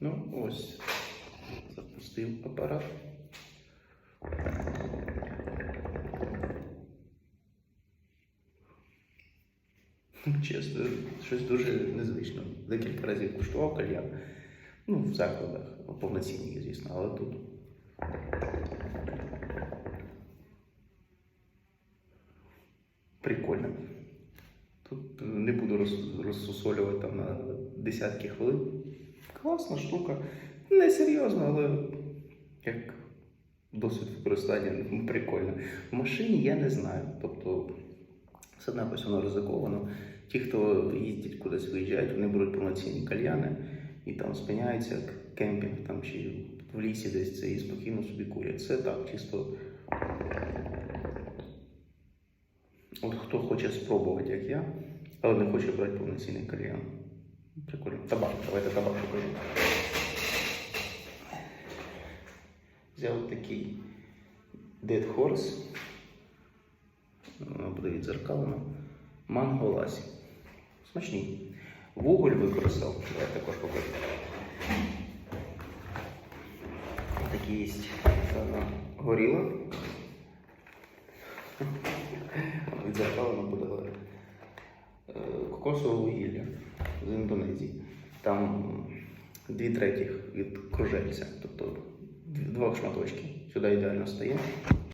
Ну, ось. Запустив апарат. Чесно, щось дуже незвично. Декілька разів куштував кальян. Ну, в закладах, повноцінних, звісно, але тут. Прикольно. Тут не буду роз- розсусолювати там на десятки хвилин. Класна штука. Не серйозно, але як досвід використання ну, прикольно. В машині я не знаю. Тобто, все якось воно ризиковано. Ті, хто їздять кудись виїжджають, вони беруть повноцінні кальяни і там спиняються кемпінг там, чи в лісі десь це і спокійно собі курять. Це так, чисто. От хто хоче спробувати, як я, але не хоче брати повноцінний кальян. Прикольно. Табак, давайте табак покажу. Взяв такий Dead Horse. Буде відзеркалено. Манго ласі. Смачний. Вуголь використав. Давай також покажу. Такі є горіла. Відзеркалено буде е, кокосове вугілля. Там дві третіх від кружельця, тобто двох шматочків. Сюди ідеально стає.